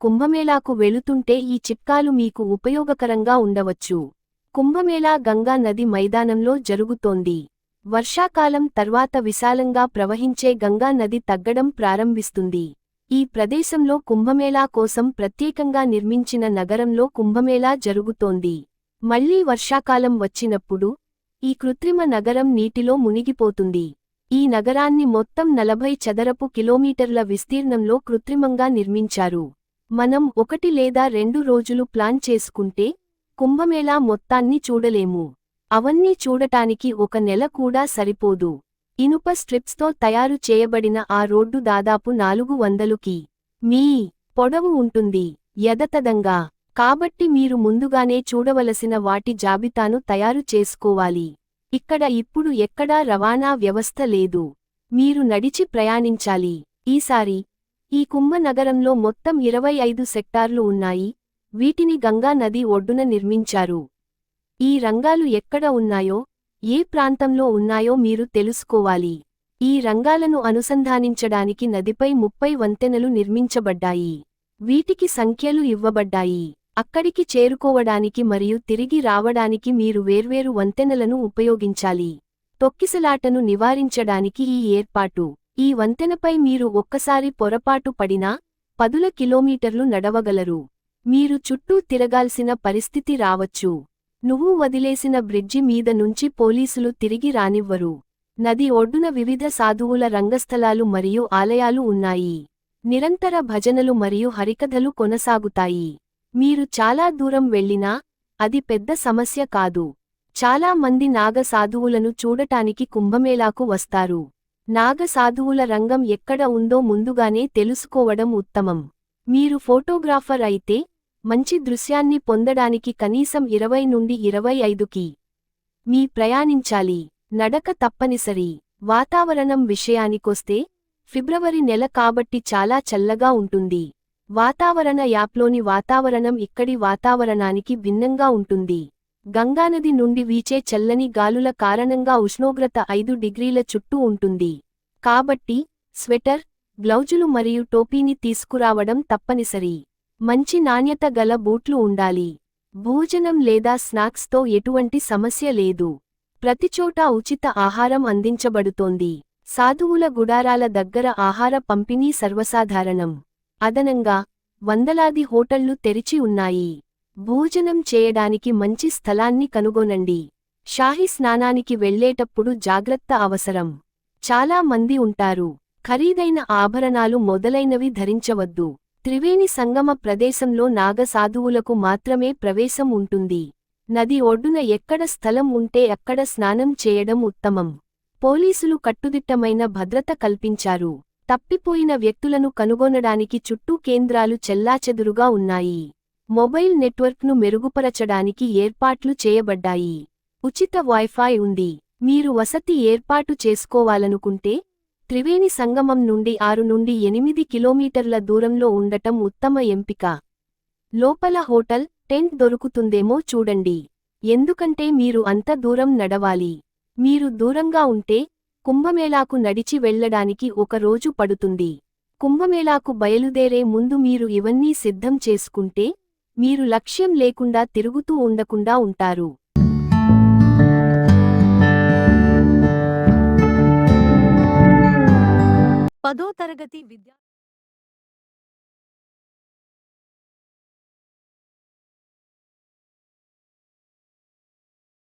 కుంభమేళాకు వెళుతుంటే ఈ చిట్కాలు మీకు ఉపయోగకరంగా ఉండవచ్చు. కుంభమేళా గంగా నది మైదానంలో జరుగుతోంది. వర్షాకాలం తర్వాత విశాలంగా ప్రవహించే గంగా నది తగ్గడం ప్రారంభిస్తుంది. ఈ ప్రదేశంలో కుంభమేళా కోసం ప్రత్యేకంగా నిర్మించిన నగరంలో కుంభమేళా జరుగుతోంది. మళ్ళీ వర్షాకాలం వచ్చినప్పుడు ఈ కృత్రిమ నగరం నీటిలో మునిగిపోతుంది. ఈ నగరాన్ని మొత్తం నలభై చదరపు కిలోమీటర్ల విస్తీర్ణంలో కృత్రిమంగా నిర్మించారు. మనం ఒకటి లేదా రెండు రోజులు ప్లాన్ చేసుకుంటే కుంభమేళా మొత్తాన్ని చూడలేము. అవన్నీ చూడటానికి ఒక నెల కూడా సరిపోదు. ఇనుప స్ట్రిప్స్తో తయారు చేయబడిన ఆ రోడ్డు దాదాపు నాలుగు వందలుకి మీ పొడవు ఉంటుంది యథతదంగా కాబట్టి మీరు ముందుగానే చూడవలసిన వాటి జాబితాను తయారు చేసుకోవాలి. ఇక్కడ ఇప్పుడు ఎక్కడా రవాణా వ్యవస్థ లేదు. మీరు నడిచి ప్రయాణించాలి. ఈసారి ఈ కుంభ నగరంలో మొత్తం ఇరవై ఐదు సెక్టార్లు ఉన్నాయి వీటిని గంగా నది ఒడ్డున నిర్మించారు. ఈ రంగాలు ఎక్కడ ఉన్నాయో ఏ ప్రాంతంలో ఉన్నాయో మీరు తెలుసుకోవాలి. ఈ రంగాలను అనుసంధానించడానికి నదిపై ముప్పై వంతెనలు నిర్మించబడ్డాయి. వీటికి సంఖ్యలు ఇవ్వబడ్డాయి. అక్కడికి చేరుకోవడానికి మరియు తిరిగి రావడానికి మీరు వేర్వేరు వంతెనలను ఉపయోగించాలి. తొక్కిసలాటను నివారించడానికి ఈ ఏర్పాటు ఈ వంతెనపై మీరు ఒక్కసారి పొరపాటు పడినా పదుల కిలోమీటర్లు నడవగలరు. మీరు చుట్టూ తిరగాల్సిన పరిస్థితి రావచ్చు. నువ్వు వదిలేసిన బ్రిడ్జి మీద నుంచి పోలీసులు తిరిగి రానివ్వరు. నది ఒడ్డున వివిధ సాధువుల రంగస్థలాలు మరియు ఆలయాలు ఉన్నాయి. నిరంతర భజనలు మరియు హరికథలు కొనసాగుతాయి. మీరు చాలా దూరం వెళ్ళినా అది పెద్ద సమస్య కాదు. చాలా మంది నాగ సాధువులను చూడటానికి కుంభమేళాకు వస్తారు. నాగ సాధువుల రంగం ఎక్కడ ఉందో ముందుగానే తెలుసుకోవడం ఉత్తమం. మీరు ఫోటోగ్రాఫర్ అయితే మంచి దృశ్యాన్ని పొందడానికి కనీసం ఇరవై నుండి ఇరవై ఐదుకి మీ ప్రయాణించాలి. నడక తప్పనిసరి. వాతావరణం విషయానికొస్తే ఫిబ్రవరి నెల కాబట్టి చాలా చల్లగా ఉంటుంది. వాతావరణ యాప్లోని వాతావరణం ఇక్కడి వాతావరణానికి భిన్నంగా ఉంటుంది. గంగానది నుండి వీచే చల్లని గాలుల కారణంగా ఉష్ణోగ్రత ఐదు డిగ్రీల చుట్టూ ఉంటుంది. కాబట్టి స్వెటర్ గ్లౌజులు మరియు టోపీని తీసుకురావడం తప్పనిసరి. మంచి నాణ్యత గల బూట్లు ఉండాలి. భోజనం లేదా స్నాక్స్తో ఎటువంటి సమస్య లేదు. ప్రతిచోటా ఉచిత ఆహారం అందించబడుతోంది. సాధువుల గుడారాల దగ్గర ఆహార పంపిణీ సర్వసాధారణం. అదనంగా వందలాది హోటళ్ళు తెరిచి ఉన్నాయి. భోజనం చేయడానికి మంచి స్థలాన్ని కనుగొనండి. షాహి స్నానానికి వెళ్ళేటప్పుడు జాగ్రత్త అవసరం. చాలా మంది ఉంటారు. ఖరీదైన ఆభరణాలు మొదలైనవి ధరించవద్దు. త్రివేణి సంగమ ప్రదేశంలో నాగసాధువులకు మాత్రమే ప్రవేశం ఉంటుంది. నది ఒడ్డున ఎక్కడ స్థలం ఉంటే అక్కడ స్నానం చేయడం ఉత్తమం. పోలీసులు కట్టుదిట్టమైన భద్రత కల్పించారు. తప్పిపోయిన వ్యక్తులను కనుగొనడానికి చుట్టూ కేంద్రాలు చెల్లాచెదురుగా ఉన్నాయి. మొబైల్ నెట్వర్క్ను మెరుగుపరచడానికి ఏర్పాట్లు చేయబడ్డాయి. ఉచిత వైఫై ఉంది. మీరు వసతి ఏర్పాటు చేసుకోవాలనుకుంటే త్రివేణి సంగమం నుండి ఆరు నుండి ఎనిమిది కిలోమీటర్ల దూరంలో ఉండటం ఉత్తమ ఎంపిక. లోపల హోటల్ టెంట్ దొరుకుతుందేమో చూడండి. ఎందుకంటే మీరు అంత దూరం నడవాలి. మీరు దూరంగా ఉంటే కుంభమేళాకు నడిచి వెళ్ళడానికి ఒక రోజు పడుతుంది. కుంభమేళాకు బయలుదేరే ముందు మీరు ఇవన్నీ సిద్ధం చేసుకుంటే మీరు లక్ష్యం లేకుండా తిరుగుతూ ఉండకుండా ఉంటారు. పదో తరగతి విద్యా